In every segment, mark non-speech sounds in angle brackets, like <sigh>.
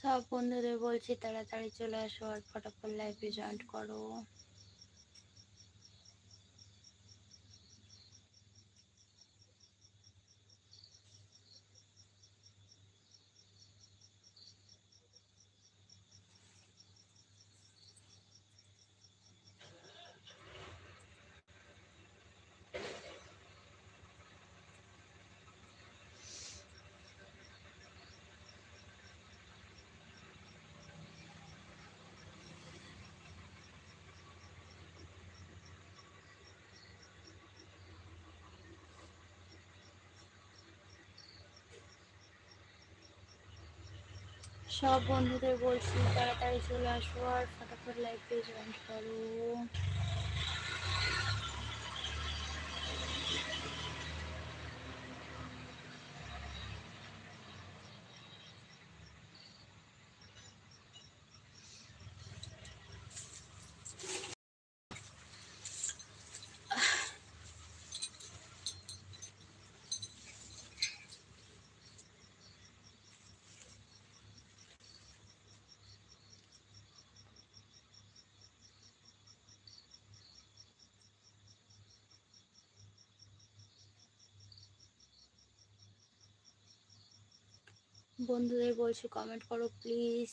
সব বন্ধুদের বলছি তাড়াতাড়ি চলে আসো আর ফটাফট লাইভে জয়েন করো। সব বন্ধুদের বলছি তাড়াতাড়ি চলে আসো আর ফটাফট লাইভে জয়েন করো। বন্ধুদের বলছি কমেন্ট করো প্লিজ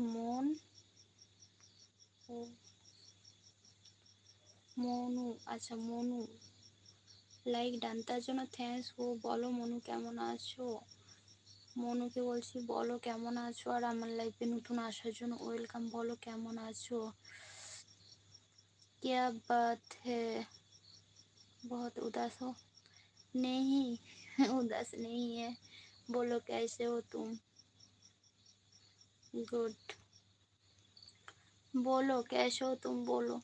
মন ও মনু আচ্ছা মনু লাইক ডান তার জন্য থ্যাঙ্কস ও বলো মনু কেমন আছো মনুকে বলছি বলো কেমন আছো আর আমার লাইফে নতুন আসার জন্য ওয়েলকাম বলো কেমন আছো क्या बात है बहुत उदास हो नहीं उदास नहीं है बोलो कैसे हो तुम गुड बोलो कैसे हो तुम बोलो।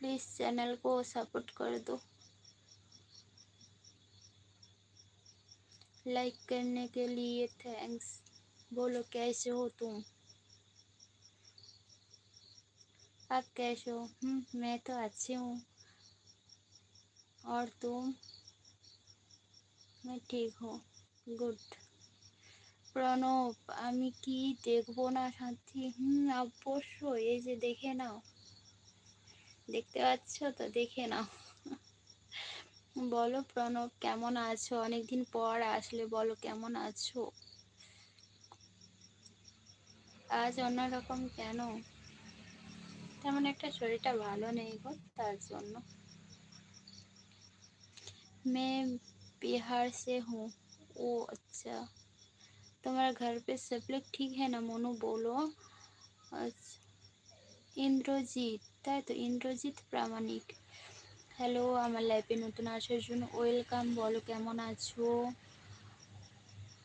प्लीज़ चैनल को सपोर्ट कर दो। लाइक करने के लिए थैंक्स बोलो कैसे हो तुम? आप कैसे हो? हम्म, मैं तो अच्छी हूँ। और तुम? मैं ठीक हूँ। গুড প্রণব আমি কি দেখবো না সাথী হুম অবশ্যই এই যে দেখে নাও দেখতে পাচ্ছ তো দেখে নাও বলো প্রণব কেমন আছো অনেকদিন পর আসলে বলো কেমন আছো আজ অন্যরকম কেন তেমন একটা শরীরটা ভালো নেই গো তার জন্য मैं बिहार से हूँ ओ अच्छा तुम्हारा घर पे सब लोग ठीक है ना मोनू बोलो अच्छा ইন্দ্রজিৎ তাই তো ইন্দ্রজিৎ প্রামাণিক হ্যালো আমার লাইফে নতুন আসার জন্য ওয়েলকাম বলো কেমন আছো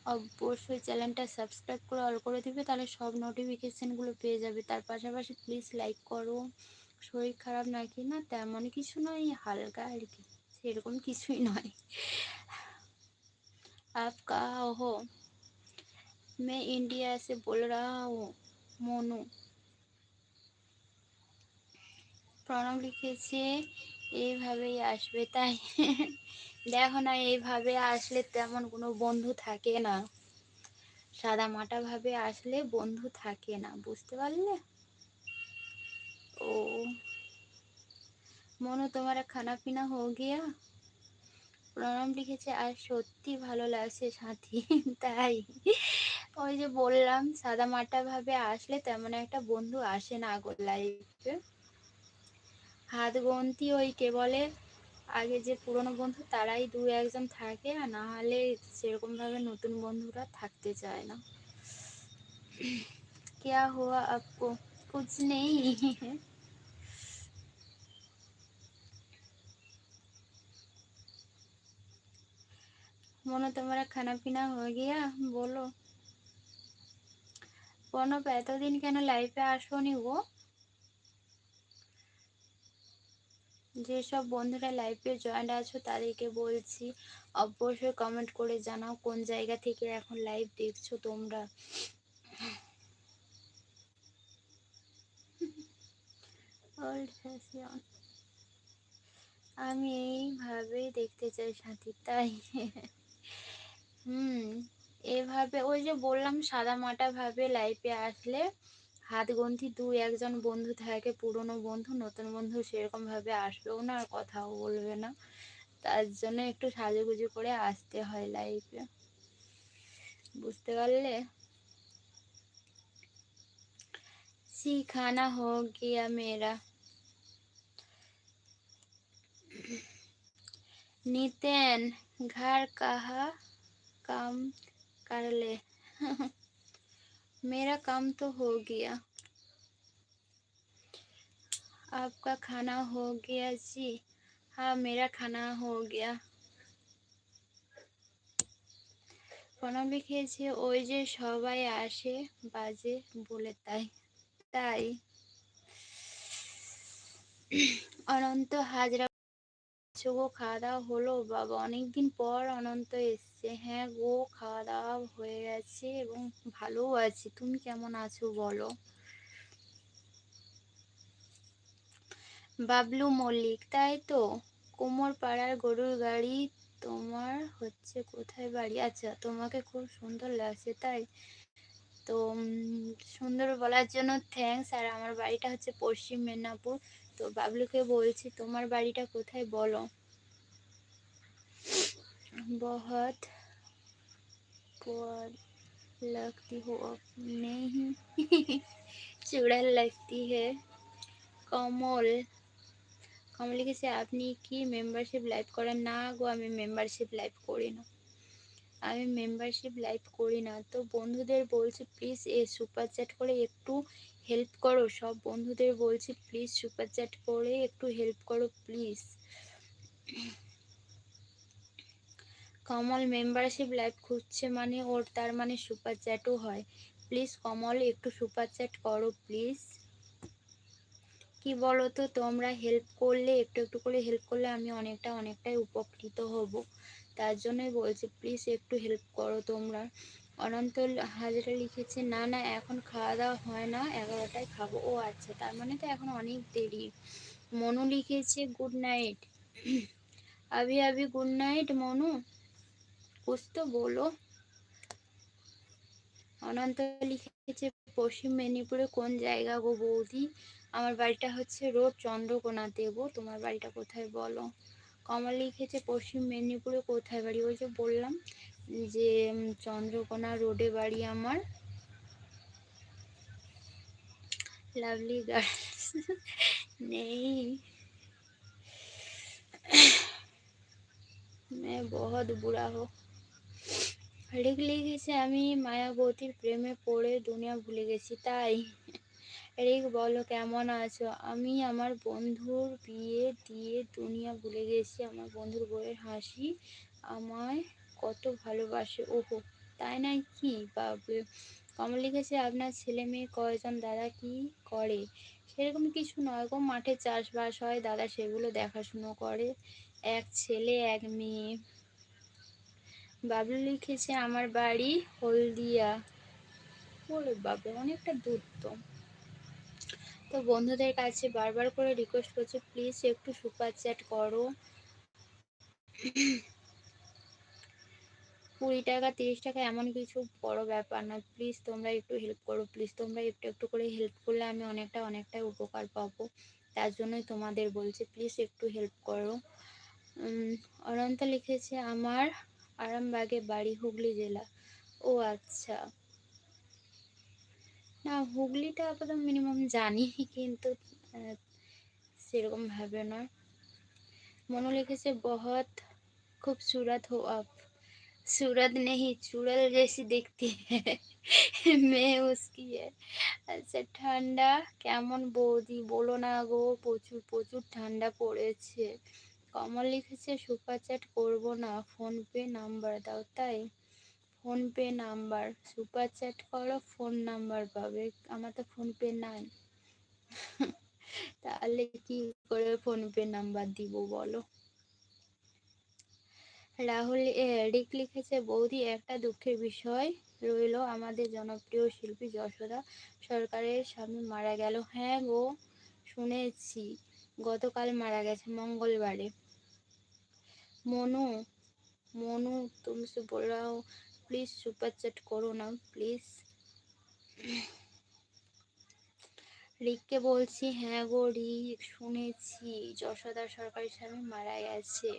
অবশ্যই চ্যানেলটা সাবস্ক্রাইব করে অল করে দিবে তাহলে সব নোটিফিকেশানগুলো পেয়ে যাবে তার পাশাপাশি প্লিজ লাইক করো শরীর খারাপ নাকি না তেমন কিছু নয় হালকা আর কি সেরকম কিছুই নয় आप कहाँ हो मैं इंडिया से बोल रहा हूँ मोनू প্রণব লিখেছে এইভাবেই আসবে তাই দেখো না এইভাবে আসলে তেমন কোনো বন্ধু থাকে না সাদা মাটা ভাবে আসলে বন্ধু থাকে না বুঝতে পারলে ও মনু তোমার খানা পিনা হো গিয়া প্রণাম লিখেছে আর সত্যি ভালো লাগছে সাথী তাই ওই যে বললাম সাদা মাটা ভাবে আসলে তেমন একটা বন্ধু আসে না আগর লাইফে হাত গন্তি ওই কেবলে আগে যে পুরনো বন্ধু তারাই দু একজন থাকে আর না হলে সেরকম ভাবে নতুন বন্ধুরা থাকতে চায় না क्या हुआ आपको कुछ नहीं मोनो तुम्हारा खाना पीना हो गया बोलो প্রণব এতদিন কেন লাইফে আসোনি গো? যেসব বন্ধুরা লাইফে জয়েন্ট আছো তাদেরকে বলছি, অবশ্যই কমেন্ট করে জানাও কোন জায়গা থেকে এখন লাইভ দেখছ তোমরা। আমি এইভাবেই দেখতে চাই সাথী, তাই। হুম। এভাবে ওই যে বললাম সাদা মাটা ভাবে লাইফে আসলে হাত গন্থি দু একজন বন্ধু থাকে পুরনো বন্ধু নতুন বন্ধু সেরকম ভাবে আসবেও না আর কথাও বলবে না তার জন্য একটু সাজুগুজু করে আসতে হয় লাইফে বুঝতে পারলে সিখানা হোক গিয়া মেয়েরা नितिन घर कहा काम कर ले मेरा काम तो हो गया आपका खाना हो गया जी हाँ मेरा खाना हो गया প্রণব লিখেছে ওই যে সবাই আসে বাজে বলে তাই তাই অনন্ত হাজরা গো খাওয়া দাওয়া হলো? বাবা, অনেকদিন পর অনন্ত এসছে। হ্যাঁ গো খাওয়া দাওয়া হয়ে গেছে এবং ভালোও আছি। তুমি কেমন আছো বলো? বাবলু মল্লিক, তাই তো? কোমর পাড়ার গরুর গাড়ি তোমার হচ্ছে কোথায় বাড়ি? আচ্ছা তোমাকে খুব সুন্দর লাগছে, তাই তো সুন্দর বলার জন্য থ্যাংকস আর আমার বাড়িটা হচ্ছে পশ্চিম মেদিনীপুর। তো বাবলুকে বলছি তোমার বাড়িটা কোথায় বলো बहुत लगती हो नहीं চুড়াল লাগতি হে কমল কমল লিখেছে আপনি কি মেম্বারশিপ লাইভ করেন না গো আমি মেম্বারশিপ লাইভ করি না আমি মেম্বারশিপ লাইভ করি না তো বন্ধুদের বলছি প্লিজ এ সুপার চ্যাট করে একটু হেল্প করো, সব বন্ধুদের বলছি প্লিজ সুপার চ্যাট করে একটু হেল্প করো প্লিজ কমল মেম্বারশিপ লাইভ খুঁজছে মানে ওর তার মানে সুপার চ্যাটও হয়। প্লিজ কমল একটু সুপার চ্যাট করো প্লিজ কি বলো তো তোমরা হেল্প করলে, একটু একটু করে হেল্প করলে আমি অনেকটা অনেকটাই উপকৃত হব। তার জন্যই বলছি প্লিজ একটু হেল্প করো তোমরা। অনন্ত হাজরা লিখেছে, না না, এখন খাওয়া দাওয়া হয় না, এগারোটায় খাব। ও আচ্ছা তার মানে তো এখন অনেক দেরি। মনু লিখেছে, গুড নাইট। আবি আবি, গুড নাইট, মনু। কুছ তো বলো। অনন্ত লিখেছে, পশ্চিম মেদিনীপুরে কোন জায়গা গো বৌদি? আমার বাড়িটা হচ্ছে রোড চন্দ্রকোনা দেব। তোমার বাড়িটা কোথায় বলো? কমল লিখেছে, পশ্চিম মেদিনীপুরে কোথায় বাড়ি? ওই যে বললাম যে চন্দ্রকোনা রোডে বাড়ি আমার লাভলি গার্লস নেই मैं बहुत बुरा हो রিক লিখেছে আমি মায়াবতীর প্রেমে পড়ে দুনিয়া ভুলে গেছি তাই রিক বলো কেমন আছো আমি আমার বন্ধুর বিয়ে দিয়ে দুনিয়া ভুলে গেছি আমার বন্ধুর বইয়ের হাসি আমায় কত ভালোবাসে। ওহো, তাই নাই কি বাবু কমল লিখেছে, আপনার ছেলে মেয়ে কয়জন? দাদা কি করে? সেরকম কিছু নয় গো, মাঠে চাষবাস হয়, দাদা সেগুলো দেখাশুনো করে। এক ছেলে, এক মেয়ে। বাবলু লিখেছে, আমার বাড়ি হলদিয়া। বলে বাবু অনেকটা দূর তো। তো বন্ধুদের কাছে বারবার করে রিকোয়েস্ট করছে প্লিজ একটু সুপার চ্যাট করো। কুড়ি টাকা, তিরিশ টাকা এমন কিছু বড় ব্যাপার না। প্লিজ তোমরা একটু হেল্প করো। প্লিজ তোমরা একটু একটু করে হেল্প করলে আমি অনেকটা অনেকটাই উপকার পাবো। তার জন্যই তোমাদের বলছি প্লিজ একটু হেল্প করো। অনন্তা লিখেছে, আমার আরামবাগে বাড়ি হুগলি জেলা। ও আচ্ছা। না, হুগলিটা আপাতত মিনিমাম জানি, কিন্তু সেরকম ভাবে না মনে লিখেছে বহৎ খুব সুরাত হো আপ। सूरत नहीं चुड़ल जैसी देखती है মেয়ে उसकी है আচ্ছা ঠান্ডা কেমন বৌদি বলো না গো প্রচুর প্রচুর ঠান্ডা পড়েছে কমল লিখেছে সুপার চ্যাট করবো না ফোনপে নাম্বার দাও তাই ফোনপে নাম্বার সুপার চ্যাট করো ফোন নাম্বার পাবে আমার তো ফোনপে নাই তাহলে কি করে ফোনপে নাম্বার দিব বলো রাহুল রিক লিখেছে, বৌদি, একটা দুঃখের বিষয় রইল আমাদের জনপ্রিয় শিল্পী যশোদা সরকারের স্বামী মারা গেল। হ্যাঁ গো, শুনেছি, গতকাল মারা গেছে, মঙ্গলবারে। মনু মনু, তুমি বল প্লিজ সুপার চ্যাট করো না প্লিজ রিককে বলছি হ্যাঁ গো, রিক, শুনেছি, যশোদা সরকারি স্বামী মারা গেছে।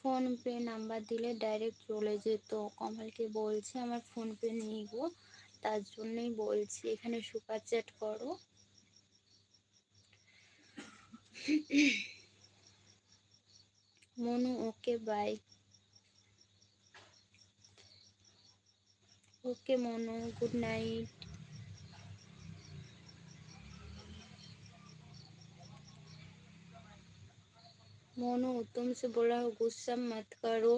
ফোন পে নাম্বার দিলে ডাইরেক্ট চলে যেত। কমলকে বলছি, আমার ফোন পে নেই গো। তার জন্যই বলছি, এখানে সুপার চ্যাট করো। Manu okay bye, okay Manu, good night. Monu तुमसे बोला हो गुस्सा मत करो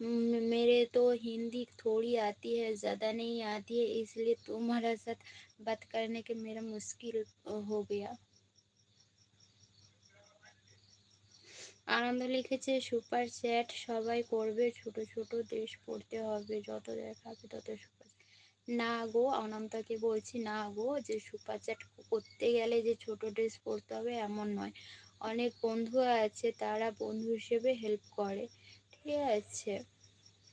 मेरे तो हिंदी थोड़ी आती है ज़्यादा नहीं आती है इसलिए तुम्हारा साथ बात करने के मेरा मुश्किल हो गया আনন্দ লিখেছে সুপার চ্যাট সবাই করবে ছোট ছোট দেশ পড়তে হবে যত দেখাবে তত সুপার না গো অনন্তকে বলছি না গো যে সুপার চ্যাট করতে গেলে যে ছোট ড্রেস পড়তে হবে এমন নয় অনেক বন্ধু আছে, তারা বন্ধু হিসেবে হেল্প করে। ঠিক আছে।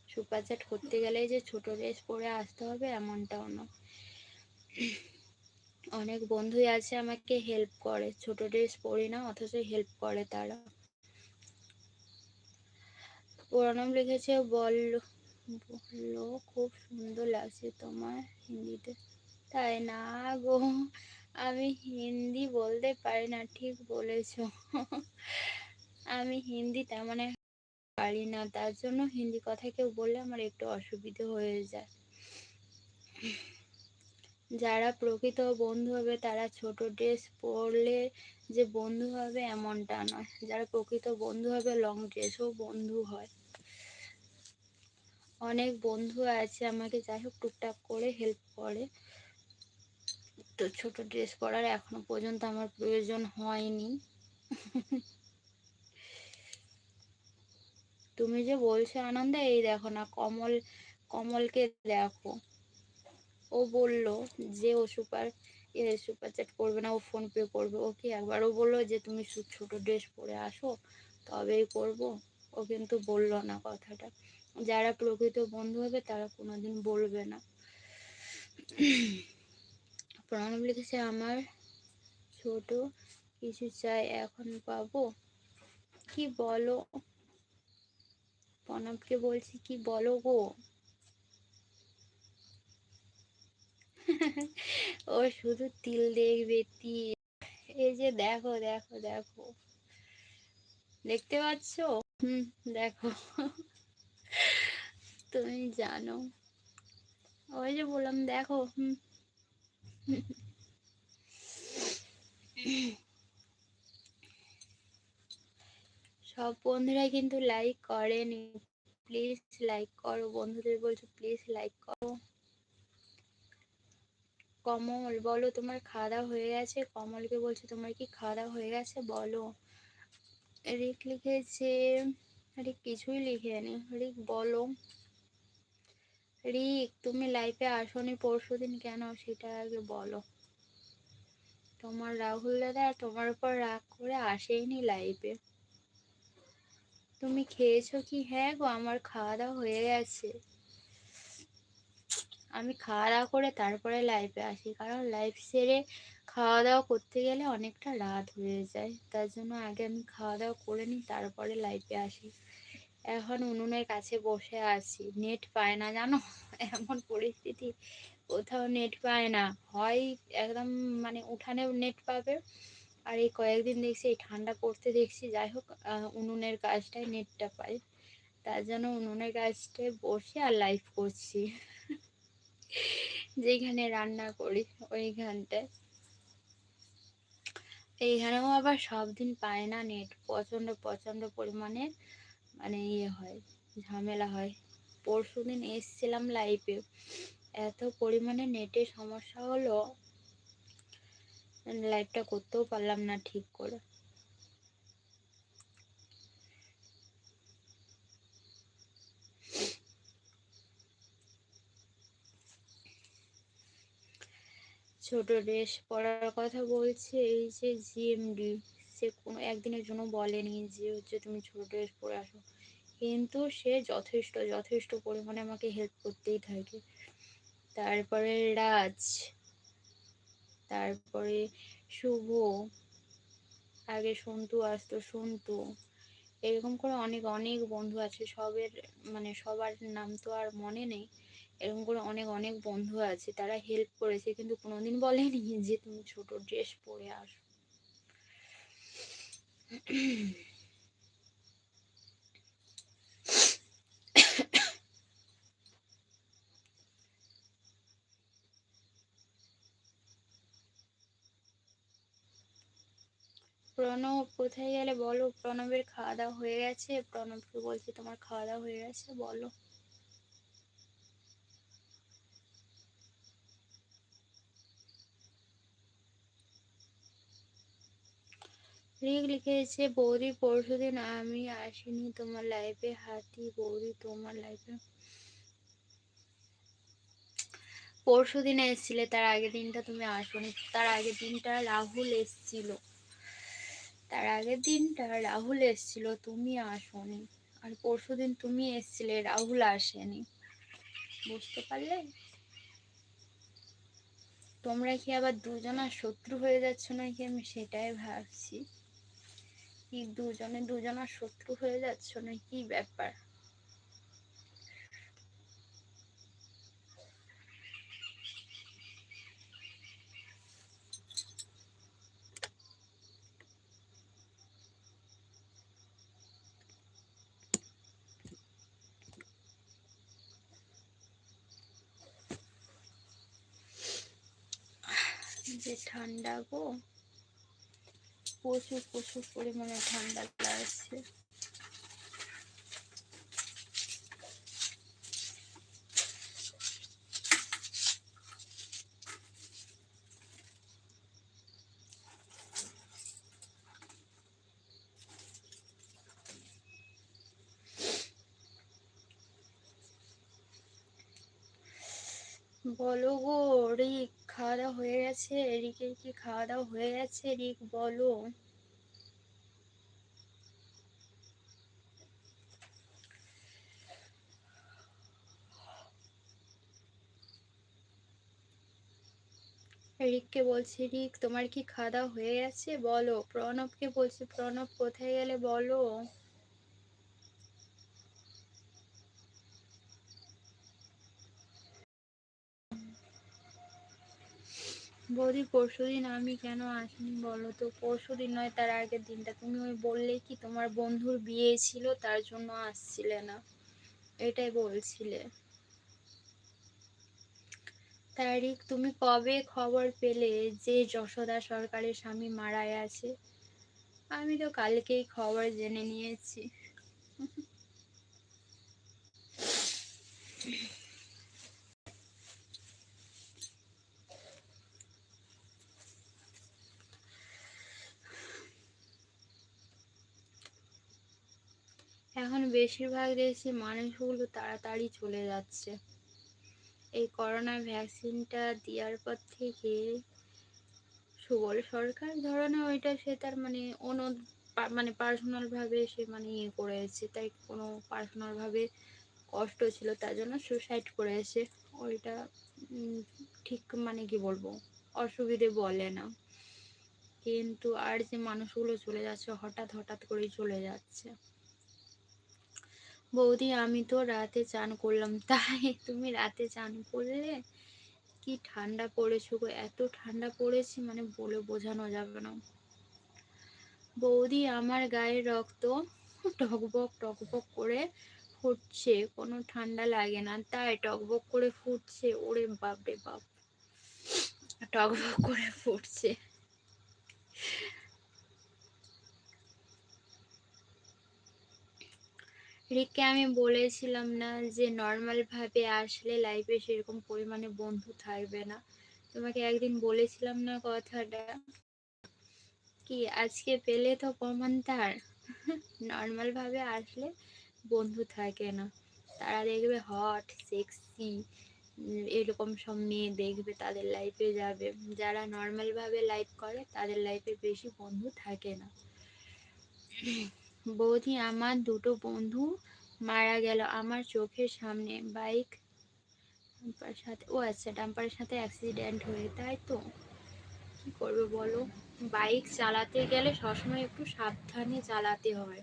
সুপার চ্যাট করতে গেলে যে ছোট ড্রেস পরে আসতে হবে এমনটাও না অনেক বন্ধুই আছে আমাকে হেল্প করে। ছোট ড্রেস পরি না, অথচ হেল্প করে তারা। প্রণাম লিখেছে বল বলল খুব সুন্দর লাগছে তোমার হিন্দিতে। তাই না গো? আমি হিন্দি বলতে পারি না, ঠিক বলেছ। আমি হিন্দি তেমন পারি না, তার জন্য হিন্দি কথা কেউ বললে আমার একটু অসুবিধে হয়ে যায়। যারা প্রকৃত বন্ধু হবে তারা ছোট ড্রেস পরলে যে বন্ধু হবে এমনটা নয়। যারা প্রকৃত বন্ধু হবে লং ড্রেসও বন্ধু হয়। অনেক বন্ধু আছে আমাকে যাই হোক টুকটাক করে হেল্প করে। তো ছোট ড্রেস পরার এখনও পর্যন্ত আমার প্রয়োজন হয়নি। তুমি যে বলছো আনন্দে, এই দেখো না, কমল, কমলকে দেখো। ও বলল যে ও সুপার সুপার চ্যাট করবে না, ও ফোন পে করবে। ও কি একবারও বলল যে তুমি ছোট ড্রেস পরে আসো, তবেই করব? ও কিন্তু বলল না কথাটা। যারা প্রকৃত বন্ধু হবে তারা কোনোদিন বলবে না। প্রণব লিখেছে আমার ছোট, কিছু চাই এখন পাবো? কি বলো? প্রণবকে বলছি, কি বলো গো? ও শুধু তিল দেখবে, তিল। এই যে দেখো দেখো দেখো। দেখতে পাচ্ছ? হুম, দেখো। তুমি জানো। ওই যে বললাম, দেখো, হুম। সব বন্ধুরা কিন্তু লাইক করেনি। প্লিজ লাইক করো। বন্ধুদের বলছো প্লিজ লাইক করো। কমল, বলো তোমার খাওয়া হয়ে গেছে? কমলকে বলছো, তোমার কি খাওয়া হয়ে গেছে? বলো। রিক লিখেছে রিক কিছুই লিখেনি। রিক বলো। রিক, তুমি লাইফে আসনি পরশু দিন কেন সেটা আগে বলো। তোমার রাহুল দাদা তোমার উপর রাগ করে আসেইনি লাইফে তুমি খেয়েছো কি? হ্যাঁ গো, আমার খাওয়া দাওয়া হয়ে গেছে। আমি খাওয়া দাওয়া করে তারপরে লাইফে আসি, কারণ লাইফ সেরে খাওয়া দাওয়া করতে গেলে অনেকটা রাত হয়ে যায়। তার জন্য আগে আমি খাওয়া দাওয়া করে নিই, তারপরে লাইফে আসি। এখন উনুনের কাছে বসে আছি। নেট পায় না জানো? এমন পরিস্থিতি। কোথাও নেট পায় না। হয় একদম মানে উঠানেও নেট পাবে। আর এই কয়েকদিন দেখছি এই ঠান্ডা পড়তে দেখছি। যাই হোক উনুনের কাজটায় নেটটা পাই। তার জন্য উনুনের কাজটায় বসে আর লাইভ করছি। যেখানে রান্না করি, ওইখানটায়। এইখানেও আবার সব দিন পায় না নেট। প্রচণ্ড প্রচণ্ড পরিমাণে মানে ইয়ে হয়, ঝামেলা হয়। পরশু দিন এসছিলাম লাইভে এত পরিমাণে নেটের সমস্যা হলো লাইভটা করতেও পারলাম না ঠিক করে। ছোট ড্রেস পরার কথা বলছে, এই যে জিএমডি সে কোনো একদিনের জন্য বলেনি যে হচ্ছে তুমি ছোট ড্রেস পরে আসো। কিন্তু সে যথেষ্ট যথেষ্ট পরিমাণে আমাকে হেল্প করতেই থাকে। তারপরে রাজ, তারপরে শুভ, আগে সন্তু আসতো সন্তু। এরকম করে অনেক অনেক বন্ধু আছে, সবের মানে সবার নাম তো আর মনে নেই। এরকম করে অনেক অনেক বন্ধু আছে, তারা হেল্প করেছে, কিন্তু কোনোদিন বলেনি যে তুমি ছোট ড্রেস পরে আসো। <coughs> প্রণব, কোথায় গেলে বলো? প্রণবের খাওয়া দাওয়া হয়ে গেছে। প্রণবকে বলছি তোমার খাওয়া দাওয়া হয়ে গেছে, বলো। রিক লিখেছে, বৌদি পরশু দিন আমি আসিনি তোমার লাইফে হাতি, বৌদি, তোমার লাইফে পরশু দিন এসছিলে, তার আগের দিনটা তুমি আসোনি। তার আগের দিনটা রাহুল এসছিল। তার আগের দিনটা রাহুল এসছিল, তুমি আসোনি। আর পরশু দিন তুমি এসছিলে, রাহুল আসেনি। বুঝতে পারলে? তোমরা কি আবার দুজনা শত্রু হয়ে যাচ্ছ নাকি? আমি সেটাই ভাবছি। কি দুজনে দুজনা শত্রু হয়ে যাচ্ছ না কি ব্যাপার? যে ঠান্ডা গো। প্রচুর প্রচুর পরিমাণে ঠান্ডা লাগছে। বলো গো রিক। খাওয়া দাওয়া হয়ে গেছে রিকের কি খাওয়া দাওয়া হয়ে গেছে? রিক বলো। রিককে বলছি রিক তোমার কি খাওয়া দাওয়া হয়ে গেছে? বলো। প্রণবকে বলছি, প্রণব, কোথায় গেলে বলো? বৌদি পরশু দিন আমি কেন আসিনি বলো তো পরশু দিন নয়, তার আগের দিনটা। তুমি ওই বললে কি তোমার বন্ধুর বিয়ে ছিল, তার জন্য আসছিলে না? এটাই বলছিলে। তারিখ, তুমি কবে খবর পেলে যে যশোদা সরকারের স্বামী মারা গেছে? আমি তো কালকেই খবর জেনে নিয়েছি। এখন বেশিরভাগ দেশে মানুষগুলো তাড়াতাড়ি চলে যাচ্ছে। এই করোনা ভ্যাকসিনটা দেওয়ার পর থেকে সুবল সরকার ধরনে ওইটা সে তার মানে অন্য মানে পার্সোনালভাবে সে মানে ইয়ে করেছে। তাই কোনো পার্সোনালভাবে কষ্ট ছিল, তার জন্য সুসাইড করেছে। ওইটা ঠিক মানে কি বলব? অসুবিধে বলে না। কিন্তু আর যে মানুষগুলো চলে যাচ্ছে, হঠাৎ হঠাৎ করেই চলে যাচ্ছে। বৌদি, আমি তো রাতে চান করলাম। তাই তুমি রাতে চান করলে? কি ঠান্ডা পড়েছো গো, এত ঠান্ডা পড়েছি মানে বলে বোঝানো যাবে না। বৌদি, আমার গায়ের রক্ত টকবক টকবক করে ফুটছে, কোনো ঠান্ডা লাগে না। তাই টকবক করে ফুটছে, ওরে বাপ রে বাপ। টকবক করে ফুটছে। রিককে আমি বলেছিলাম না যে নর্মালভাবে আসলে লাইফে সেরকম পরিমাণে বন্ধু থাকবে না। তোমাকে একদিন বলেছিলাম না কথাটা? কি, আজকে পেলে তো প্রমাণ তার? নর্মালভাবে আসলে বন্ধু থাকে না। তারা দেখবে হট সেক্সি এরকম সব মেয়ে দেখবে, তাদের লাইফে যাবে। যারা নর্মালভাবে লাইফ করে, তাদের লাইফে বেশি বন্ধু থাকে না। বৌদি আমার দুটো বন্ধু মারা গেল আমার চোখের সামনে। বাইক সাথে ও আচ্ছা ডাম্পারের সাথে অ্যাক্সিডেন্ট হয়ে, তাই তো? কি করবে বলো? বাইক চালাতে গেলে সবসময় একটু সাবধানে চালাতে হয়।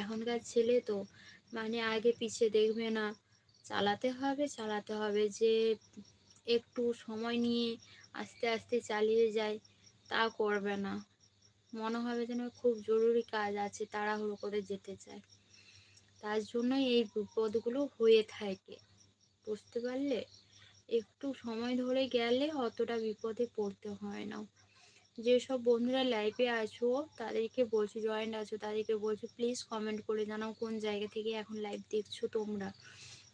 এখনকার ছেলে তো মানে আগে পিছিয়ে দেখবে না। চালাতে হবে চালাতে হবে, যে একটু সময় নিয়ে আস্তে আস্তে চালিয়ে যায়, তা করবে না। মনে হবে যেন খুব জরুরি কাজ আছে, তাড়াহুড়ো করে যেতে চায়। তার জন্যই এই বিপদগুলো হয়ে থাকে। বুঝতে পারলে? একটু সময় ধরে গেলে অতটা বিপদে পড়তে হয় না। যেসব বন্ধুরা লাইভে আছো, তাদেরকে বলছি জয়েন্ট আছো, তাদেরকে বলছি প্লিজ কমেন্ট করে জানাও কোন জায়গা থেকে এখন লাইভ দেখছ তোমরা।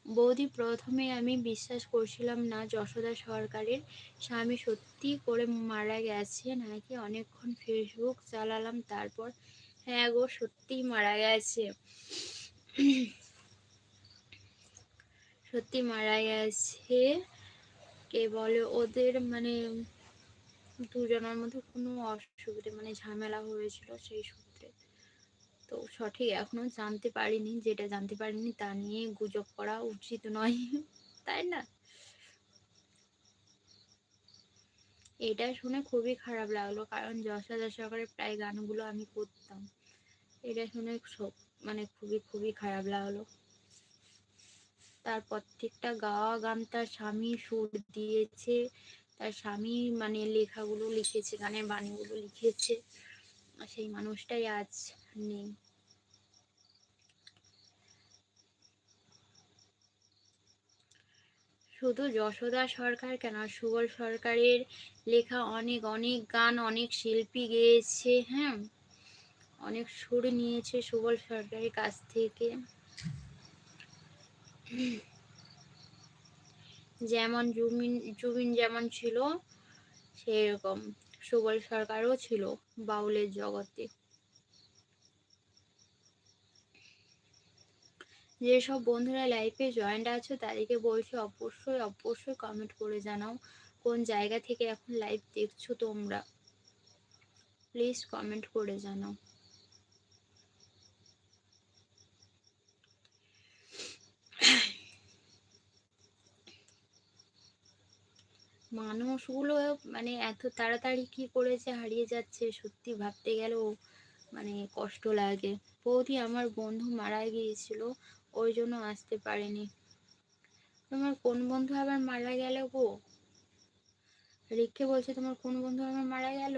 বৌদি প্রথমে আমি বিশ্বাস করছিলাম না যশোদা সরকারের। স্বামী সত্যি করে মারা গেছে, নাকি অনেকক্ষণ ফেসবুক চালালাম, তারপর হ্যাঁ গো, সত্যিই মারা গেছে। সত্যি মারা গেছে। কে বলে, ওদের মানে দুজনের মধ্যে কোনো অসুবিধে মানে ঝামেলা হয়েছিল সেই সূত্রে তো সঠিক এখনও জানতে পারিনি, যেটা জানতে পারিনি তা নিয়ে গুজব করা উচিত নয়, <laughs> তাই না? এটা শুনে খুবই খারাপ লাগল, কারণ যশোদা সরকারের প্রায় গানগুলো আমি করতাম। এটা শুনে মানে খুবই খুবই খারাপ লাগল। তার প্রত্যেকটা গাওয়া গান তার স্বামী সুর দিয়েছে, তার স্বামী মানে লেখাগুলো লিখেছে, গানের বাণীগুলো লিখেছে সেই মানুষটাই আজ নেই। শুধু যশোদা সরকার কেন? সুবল সরকারের লেখা অনেক অনেক গান, অনেক শিল্পী গেয়েছে হ্যাঁ? অনেক সুর নিয়েছে সুবল সরকারের কাছ থেকে। যেমন জুবিন জুবিন যেমন ছিল, সেরকম সুবল সরকারও ছিল বাউলের জগতে। যেসব বন্ধুরা লাইফে জয়েন্ট আছো, তাদেরকে বলছি অবশ্যই অবশ্যই কমেন্ট করে জানাও কোন জায়গা থেকে এখন লাইভ দেখছ তোমরা। প্লিজ কমেন্ট করে জানাও। মানুষগুলো মানে এত তাড়াতাড়ি কি করেছে, হারিয়ে যাচ্ছে, সত্যি ভাবতে গেলেও মানে কষ্ট লাগে। বৌদি, আমার বন্ধু মারা গিয়েছিল। ওই জন্য আসতে পারেনি। তোমার কোন বন্ধু আবার মারা গেল গো? রিককে বলছে তোমার কোন বন্ধু আবার মারা গেল?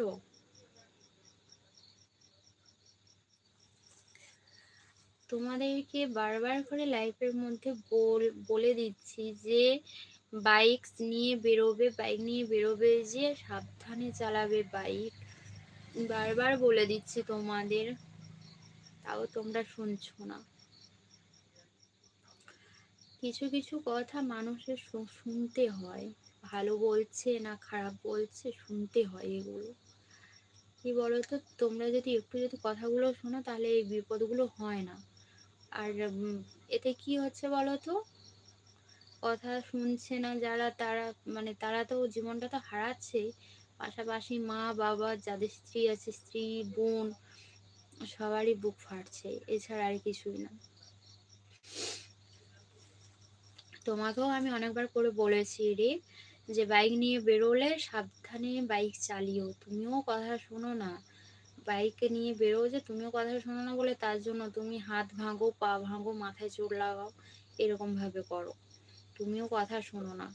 তোমাদেরকে বারবার করে লাইফের মধ্যে বল, বলে দিচ্ছি যে বাইক নিয়ে বেরোবে, বাইক নিয়ে বেরোবে যে, সাবধানে চালাবে বাইক। বারবার বলে দিচ্ছি তোমাদের। তাও তোমরা শুনছো না। কিছু কিছু কথা মানুষের শুনতে হয়। ভালো বলছে না খারাপ বলছে শুনতে হয় এগুলো। কি বলতো? তোমরা যদি একটু যদি কথাগুলো শোনো তাহলে এই বিপদগুলো হয় না। আর এতে কি হচ্ছে বলো তো কথা শুনছে না যারা তারা মানে তারা তো জীবনটা তো হারাচ্ছে। পাশাপাশি মা, বাবা, যাদের স্ত্রী আছে, স্ত্রী, বোন, সবারই বুক ফাটছে। এছাড়া আর কিছুই না। তোমাকেও আমি অনেকবার করে বলেছি রে যে বাইক নিয়ে বেরোলে সাবধানে বাইক চালিও। তুমিও কথা শোনো না। বাইকে নিয়ে বেরো যে তুমিও কথা শোনো না বলে তার জন্য তুমি হাত ভাঙো, পা ভাঙো, মাথায় চোট লাগাও, এরকম ভাবে করো। তুমিও কথা শোনো না।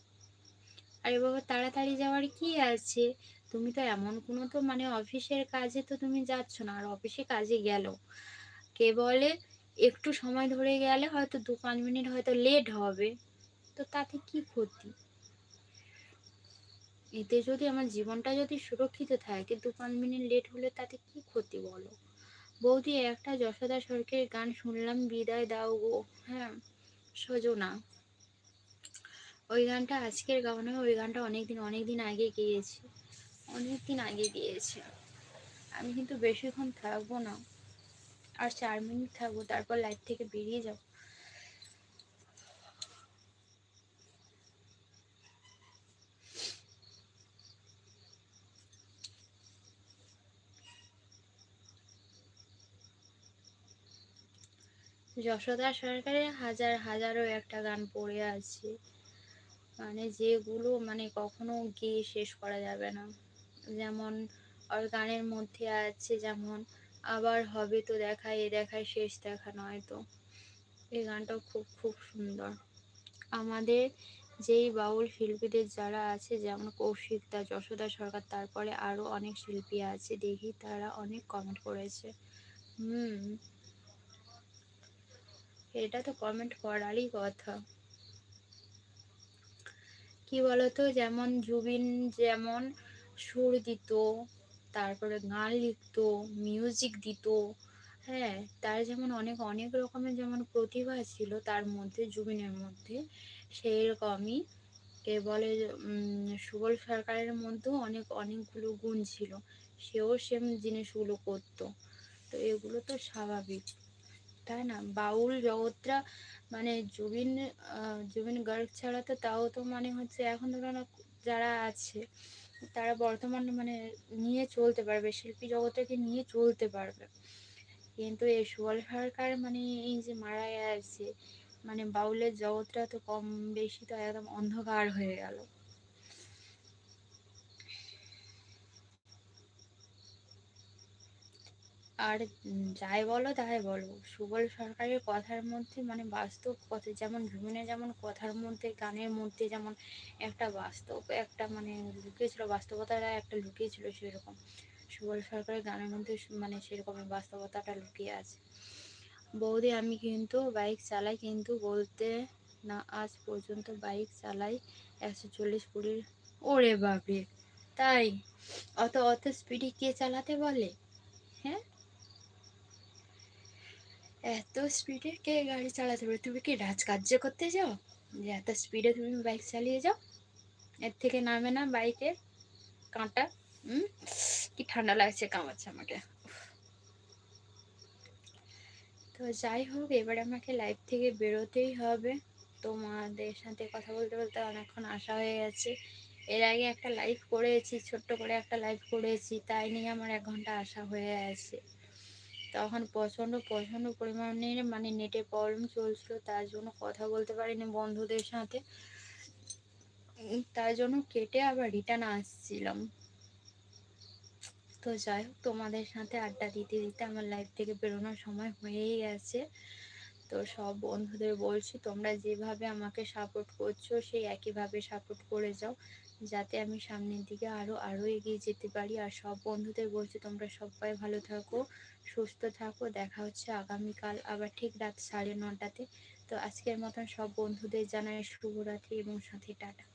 আরে বাবা তাড়াতাড়ি যাওয়ার কি আছে? তুমি তো এমন কোনো তো মানে অফিসের কাজে তো তুমি যাচ্ছ না, আর অফিসে কাজে গেল। কে বলে? একটু সময় ধরে গেলে হয়তো দু পাঁচ মিনিট হয়তো লেট হবে। তো তাতে কি ক্ষতি? এতে যদি আমার জীবনটা যদি সুরক্ষিত থাকে, দু পাঁচ মিনিট লেট হলে তাতে কি ক্ষতি বলো? বৌদি, একটা যশোদা সরকারের গান শুনলাম, বিদায় দাও গো। হ্যাঁ সজনা ওই গানটা আজকের গাওয়া ওই গানটা অনেকদিন অনেকদিন আগে গিয়েছি। অনেকদিন আগে গিয়েছে। আমি কিন্তু বেশিক্ষণ থাকব না। আর চার মিনিট থাকব, তারপর লাইফ থেকে বেরিয়ে যাব। যশোদা সরকারের হাজার হাজারও একটা গান পড়ে আছে। মানে যেগুলো মানে কখনো গিয়ে শেষ করা যাবে না। যেমন ওর গানের মধ্যে আছে যেমন, আবার হবে তো দেখা এ দেখায় শেষ দেখা নয় তো। এই গানটাও খুব খুব সুন্দর। আমাদের যেই বাউল শিল্পীদের যারা আছে, যেমন কৌশিক দা, যশোদা সরকার, তারপরে আরও অনেক শিল্পী আছে, দেখি তারা অনেক কমেন্ট করেছে। হুম। এটা তো কমেন্ট করারই কথা। কি বলতো? যেমন জুবিন যেমন সুর দিত, তারপরে গান লিখতো মিউজিক দিত হ্যাঁ তার যেমন অনেক অনেক রকমের যেমন প্রতিভা ছিল, তার মধ্যে, জুবিনের মধ্যে সেই রকমই কে বলে সুবল সরকারের মধ্যেও অনেক, অনেকগুলো গুণ ছিল। সেও সেম জিনিসগুলো করতো। তো এগুলো তো স্বাভাবিক। তাই না? বাউল জগৎটা মানে জুবিন জুবিন গার্গ ছাড়া তো তাও তো মানে হচ্ছে এখন ধরো না যারা আছে, তারা বর্তমানে মানে নিয়ে চলতে পারবে, শিল্পী জগৎটাকে নিয়ে চলতে পারবে। কিন্তু এই সুবল সরকার মানে এই যে মারা গেছে মানে বাউলের জগৎটা তো কম বেশি তো একদম অন্ধকার হয়ে গেল। আর যাই বলো তাই বলো সুবল সরকারের কথার মধ্যে মানে বাস্তব কথা যেমন জুবিনে যেমন কথার মধ্যে, গানের মধ্যে যেমন একটা বাস্তব, একটা মানে লুকিয়েছিল, বাস্তবতাটা একটা লুকিয়েছিল সেরকম। সুবল সরকারের গানের মধ্যে মানে সেরকম বাস্তবতাটা লুকিয়ে আছে। বৌদি, আমি কিন্তু বাইক চালাই, কিন্তু বলতে না আজ পর্যন্ত বাইক চালাই একশো চল্লিশ কুড়ির। ওরে বাপরে! তাই? অত অত স্পিডে কে চালাতে বলে? হ্যাঁ? এত স্পিডে কে গাড়ি চালাতে পারে? তুমি কি রাজকার্য করতে যাও? যে এত স্পিডে তুমি বাইক চালিয়ে যাও? এর থেকে নামে না বাইকে কাঁটা। হুম কি ঠান্ডা লাগছে কামাচ্ছে আমাকে। তো যাই হোক, এবার আমাকে লাইফ থেকে বেরোতেই হবে। তোমাদের সাথে কথা বলতে বলতে অনেকক্ষণ আসা হয়ে গেছে। এর আগে একটা লাইভ করেছি, ছোট্ট করে একটা লাইভ করেছি। তাই নিয়ে আমার এক ঘণ্টা আসা হয়ে আছে। তখন প্রচণ্ড প্রচণ্ড পরিমাণে মানে নেটে প্রবলেম চলছিল, তার জন্য কথা বলতে পারিনি বন্ধুদের সাথে। তার জন্য কেটে আবার রিটার্ন আসছিলাম। তো যাই হোক, তোমাদের সাথে আড্ডা দিতে দিতে আমার লাইফ থেকে বেরোনোর সময় হয়েই গেছে। তো সব বন্ধুদের বলছি, তোমরা যেভাবে আমাকে সাপোর্ট করছ, সেই একইভাবে সাপোর্ট করে যাও। যাতে আমি সামনের দিকে আরও আরও এগিয়ে যেতে পারি। আর সব বন্ধুদের বলছি, তোমরা সবাই ভালো থাকো, সুস্থ থাকো। দেখা হচ্ছে আগামীকাল আবার ঠিক রাত সাড়ে নটাতে। তো আজকের মতন সব বন্ধুদের জানাই শুভরাত্রি এবং সাথে টাটা।